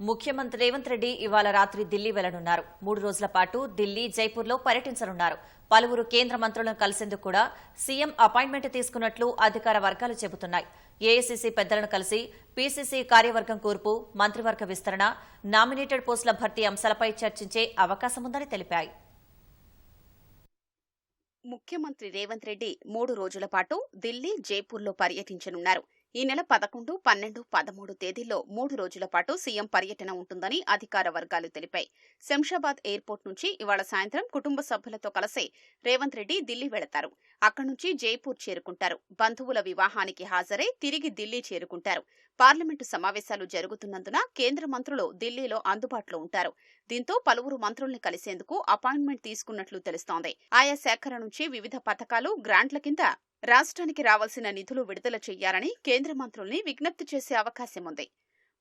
ముఖ్యమంత్రి రేవంత్ రెడ్డి ఇవాళ రాత్రి ఢిల్లీ వెళ్ళనున్నారు. మూడు రోజుల పాటు ఢిల్లీ జైపూర్లో పర్యటించనున్నారు. పలువురు కేంద్ర మంత్రులను కలిసేందుకు కూడా సీఎం అపాయింట్మెంట్ తీసుకున్నట్లు అధికార వర్గాలు చెబుతున్నాయి. ఏఐసీసీ పెద్దలను కలిసి పీసీసీ కార్యవర్గం కూర్పు మంత్రివర్గ విస్తరణ నామినేటెడ్ పోస్టుల భర్తీ అంశాలపై చర్చించే అవకాశముందని తెలిపాయి. ముఖ్యమంత్రి రేవంత్ రెడ్డి మూడు రోజుల పాటు ఢిల్లీ జైపూర్లో పర్యటించనున్నారు. ఈ నెల పదకొండు పన్నెండు పదమూడు తేదీల్లో మూడు రోజుల పాటు సీఎం పర్యటన ఉంటుందని అధికార వర్గాలు తెలిపాయి. శంషాబాద్ ఎయిర్పోర్ట్ నుంచి ఇవాళ సాయంత్రం కుటుంబ సభ్యులతో కలిసి రేవంత్ రెడ్డి ఢిల్లీ వెళతారు. అక్కడి నుంచి జైపూర్ చేరుకుంటారు. బంధువుల వివాహానికి హాజరై తిరిగి ఢిల్లీ చేరుకుంటారు. పార్లమెంటు సమావేశాలు జరుగుతున్నందున కేంద్ర మంత్రులు ఢిల్లీలో అందుబాటులో ఉంటారు. దీంతో పలువురు మంత్రుల్ని కలిసేందుకు అపాయింట్మెంట్ తీసుకున్నట్లు తెలుస్తోంది. ఆయా శాఖల నుంచి వివిధ పథకాలు గ్రాంట్ల కింద రాష్ట్రానికి రావాల్సిన నిధులు విడుదల చేయాలని కేంద్ర మంత్రుల్ని విజ్ఞప్తి చేసే అవకాశం ఉంది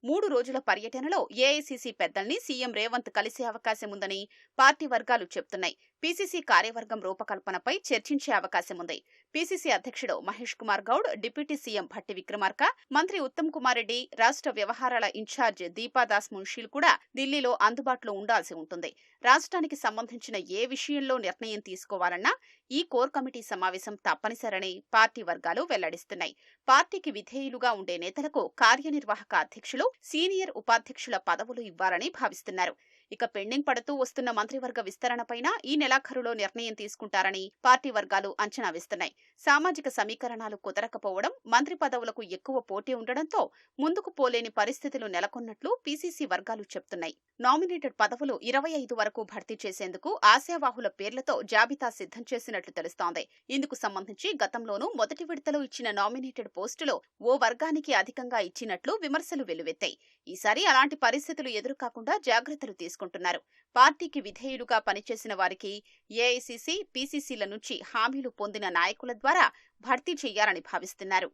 మూడు రోజుల పర్యటనలో ఏఐసీసీ పెద్దల్ని సీఎం రేవంత్ కలిసే అవకాశం ఉందని పార్టీ వర్గాలు చెబుతున్నాయి పీసీసీ కార్యవర్గం రూపకల్పనపై చర్చించే అవకాశం ఉంది పీసీసీ అధ్యక్షుడు మహేష్ కుమార్ గౌడ్ డిప్యూటీ సీఎం భట్టి విక్రమార్క మంత్రి ఉత్తమ్ కుమార్ రెడ్డి రాష్ట్ర వ్యవహారాల ఇన్ఛార్జ్ దీపాదాస్ మున్షీల్ కూడా ఢిల్లీలో అందుబాటులో ఉండాల్సి ఉంటుంది. రాష్ట్రానికి సంబంధించిన ఏ విషయంలో నిర్ణయం తీసుకోవాలన్నా ఈ కోర్ కమిటీ సమావేశం తప్పనిసరని పార్టీ వర్గాలు వెల్లడిస్తున్నాయి. పార్టీకి విధేయులుగా ఉండే నేతలకు కార్యనిర్వాహక అధ్యక్షులు సీనియర్ ఉపాధ్యక్షుల పదవులు ఇవ్వాలని భావిస్తున్నారు. ఇక పెండింగ్ పడుతూ వస్తున్న మంత్రివర్గ విస్తరణపైన ఈ నెలాఖరులో నిర్ణయం తీసుకుంటారని పార్టీ వర్గాలు అంచనా వేస్తున్నాయి. సామాజిక సమీకరణాలు కుదరకపోవడం మంత్రి పదవులకు ఎక్కువ పోటీ ఉండడంతో ముందుకు పోలేని పరిస్థితులు నెలకొన్నట్లు పీసీసీ వర్గాలు చెప్తున్నాయి. నామినేటెడ్ పదవులు ఇరవై ఐదు వరకు భర్తీ చేసేందుకు ఆశావాహుల పేర్లతో జాబితా సిద్ధం చేసినట్లు తెలుస్తోంది. ఇందుకు సంబంధించి గతంలోనూ మొదటి విడతలో ఇచ్చిన నామినేటెడ్ పోస్టులో ఓ వర్గానికి అధికంగా ఇచ్చినట్లు విమర్శలు వెల్లువెత్తాయి. ఈసారి అలాంటి పరిస్థితులు ఎదురుకాకుండా జాగ్రత్తలు తీసుకు చేసుకుంటున్నారు పార్టీకి విధేయులుగా పనిచేసిన వారికి ఏఐసీసీ పీసీసీల నుంచి హామీలు పొందిన నాయకుల ద్వారా భర్తీ చేయాలని భావిస్తున్నారు.